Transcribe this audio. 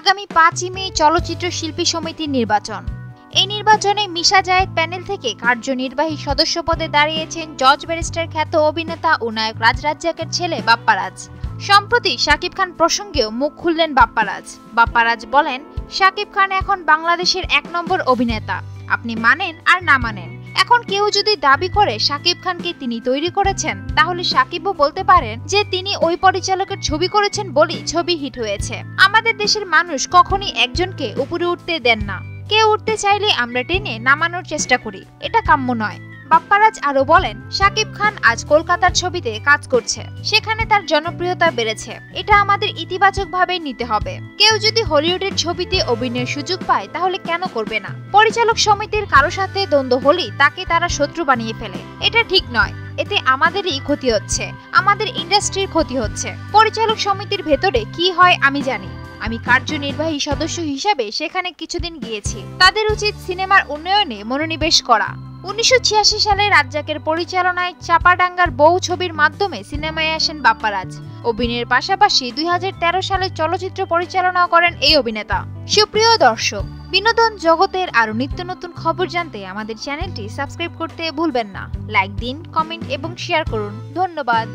আগামী পাঁচই মে চলচ্চিত্র শিল্পী সমিতির নির্বাচন। এই নির্বাচনে মিশা জায়েদ প্যানেল থেকে কার্যনির্বাহী সদস্য পদে দাঁড়িয়েছেন জজ ব্যারিস্টার খ্যাত অভিনেতা ও নায়ক রাজ রাজ্জাকের ছেলে বাপ্পারাজ। সম্প্রতি শাকিব খান প্রসঙ্গেও মুখ খুললেন বাপ্পারাজ। বাপ্পারাজ বলেন, শাকিব খান এখন বাংলাদেশের এক নম্বর অভিনেতা। আপনি মানেন আর না মানেন। এখন কেউ যদি দাবি করে শাকিব খানকে তিনি তৈরি করেছেন, তাহলে সাকিবও বলতে পারেন যে তিনি ওই পরিচালকের ছবি করেছেন বলেই ছবি হিট হয়েছে। আমাদের দেশের মানুষ কখনই একজনকে উপরে উঠতে দেন না। কেউ উঠতে চাইলে আমরা টেনে নামানোর চেষ্টা করি, এটা কাম্য নয়। বাপ্পারাজ আরও বলেন শাকিব খান আজ কলকাতার ছবিতে কাজ করছে। সেখানে তার জনপ্রিয়তা বেড়েছে। এটা আমাদের ইতিবাচক ভাবে নিতে হবে। কেউ যদি হলিউডের ছবিতে অভিনয়ের সুযোগ পায়, তাহলে কেন করবে না? পরিচালক সমিতির কারও সাথে দ্বন্দ্ব হলেই তাকে তারা শত্রু বানিয়ে ফেলে। এটা ঠিক নয়। এতে আমাদেরই ক্ষতি হচ্ছে। আমাদের ইন্ডাস্ট্রির ক্ষতি হচ্ছে। পরিচালক সমিতির ভেতরে কি হয় আমি জানি। আমি কার্যনির্বাহী সদস্য হিসাবে সেখানে কিছুদিন গিয়েছি। তাদের উচিত সিনেমার উন্নয়নে মনোনিবেশ করা। উনিশশো ছিয়াশি সালে রাজ্জাকের পরিচালনায় চাপাডাঙ্গার বউ ছবির মাধ্যমে সিনেমায় আসেন বাপ্পারাজ। অভিনয়ের পাশাপাশি দুই হাজার তেরো সালে চলচ্চিত্র পরিচালনা করেন এই অভিনেতা। সুপ্রিয় দর্শক, বিনোদন জগতের আরও নিত্য নতুন খবর জানতে আমাদের চ্যানেলটি সাবস্ক্রাইব করতে ভুলবেন না। লাইক দিন, কমেন্ট এবং শেয়ার করুন। ধন্যবাদ।